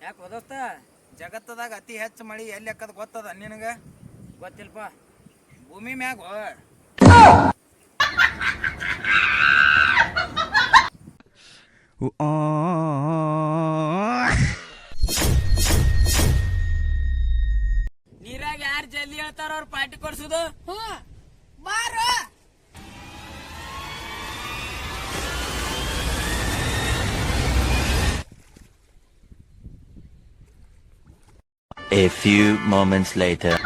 ಯಾಕೆ ಓದೋಸ್ತ ಜಗತ್ತದಾಗ ಅತಿ ಹೆಚ್ಚು ಮಳಿ ಎಲ್ಲಿ ಗೊತ್ತದ ನಿನಗ? ಗೊತ್ತಿಲ್ಪ ಭೂಮಿ ಮ್ಯಾಗ ನೀರಾಗ ಯಾರು ಜಲ್ದಿ ಹೇಳ್ತಾರ ಅವ್ರ ಪಾರ್ಟಿ ಕೊಡ್ಸುದು? ಬಾರೋ A few moments later.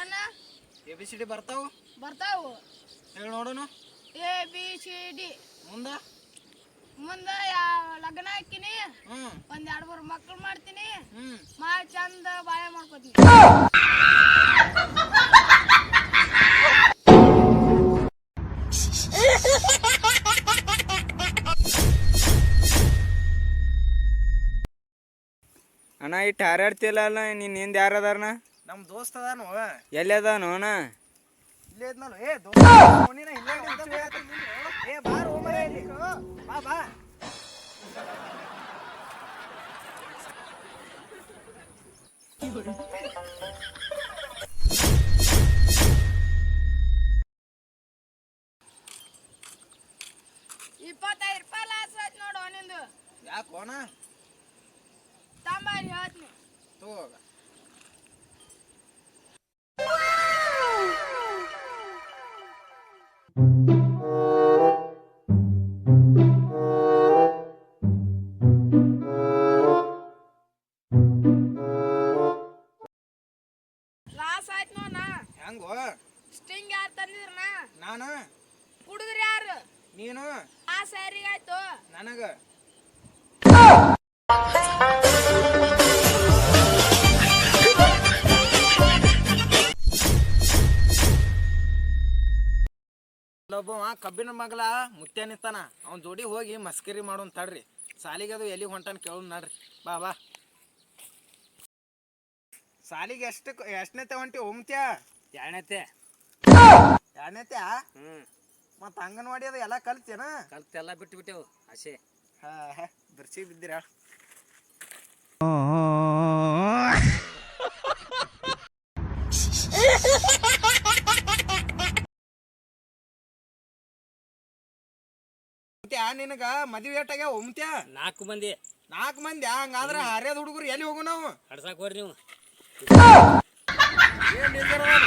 ಏನ? ಎ ಬಿ ಸಿ ಡಿ ಬರ್ತಾವ? ಬರ್ತಾವು. ಹೇಳಿ ನೋಡೋಣ. ಎ ಬಿ ಸಿ ಡಿ ಮುಂದ? ಮುಂದ ಲಗ್ನ ಹಾಕಿನಿ. ಹ್ಮ್. ಒಂದ್ ಎರಡ್ ಮೂರ್ ಮಕ್ಳು ಮಾಡ್ತೀನಿ. ಹ್ಮ್. ಮಾಡಿ ಚಂದ ಬಾಳೆ ಮಾಡ್ಕೋತೀನಿ. ಅಣ್ಣ ಇಟ್ಟು ಹಾರಾಡ್ತಿಲ್ಲ ಅಲ್ಲ ನೀನ್ ಹಿಂದೆ ಯಾರು ಅದಾರಣ ನಮ್ ದೋಸ್ತ ಅದಾನು ಎಲ್ಲಿ ಅದಾನು ಅಣ್ಣ? ಇಲ್ಲೇ ಇದ್ನಲ್ಲ. ಏ ದೋಸ್ತ ಇಲ್ಲೇ. ಏ ಬಾ ಇಲ್ಲಿ ಬಾ ಬಾ. ಇಪ್ಪತ್ತೈದು ರೂಪಾಯಿ ಲಾಸ್ ಆಯ್ತು ನೋಡು ನಿಂದು. ಯಾಕೋಣ ತಗೋಗ. ಲಾಸ್ ಆಯ್ತು ನೋಡ ಹೆಂಗೋ? ಸ್ಟಿಂಗ್ ಯಾರು ತಂದಿದ್ರನ ನಾನು? ಕುಡಿದ್ರಿ ಯಾರು? ನೀನು? ಆ ಸ್ಯಾರಿಗೆ ಆಯ್ತು? ನನಗ. ಒಬ್ಬವ ಕಬ್ಬಿನ ಮಗಲ ಮುತ್ಯ ನಿಂತಾನ ಅವ್ನ ಜೋಡಿ ಹೋಗಿ ಮಸ್ಕರಿ ಮಾಡೋನ್ ತಡ್ರಿ. ಸಾಲಿಗೆ ಅದು ಎಲ್ಲಿ ಹೊಂಟಾನ ಕೇಳೋಣ ನಡ್ರಿ. ಬಾ ಬಾ. ಸಾಲಿಗೆ ಎಷ್ಟು ಎಷ್ಟನೇತೆ ಹೊಂಟಿ ಒಮ್ತ್ಯ ಎರಡನೇತೆ ಎರಡನೇತ್ಯ? ಹ್ಮ್. ಮತ್ತ ಅಂಗನವಾಡಿ ಅದು ಎಲ್ಲ ಕಲ್ತೇನ? ಕಲ್ತೆಲ್ಲ ಬಿಟ್ಟು ಬಿಟ್ಟೆವು ಆಸೆ. ಹಾ ಹಾ. ಬಿರ್ಸಿ ಉಮ್ತ್ಯಾ ನಿನಗ ಮದ್ವೆ ಏಟಾಗ್ಯಾವ ಉಮ್ತ್ಯಾ? ನಾಲ್ಕು ಮಂದಿ. ನಾಲ್ಕು ಮಂದಿ? ಹಂಗಾದ್ರೆ ಹರ್ಯದ ಹುಡುಗರು ಎಲ್ಲಿ ಹೋಗು ನಾವು? ಹಡ್ಸಾಕ್ ಹೋರಿ ನೀವು. ಏನ್ ನಿಂದಿರ್ವಾನ್,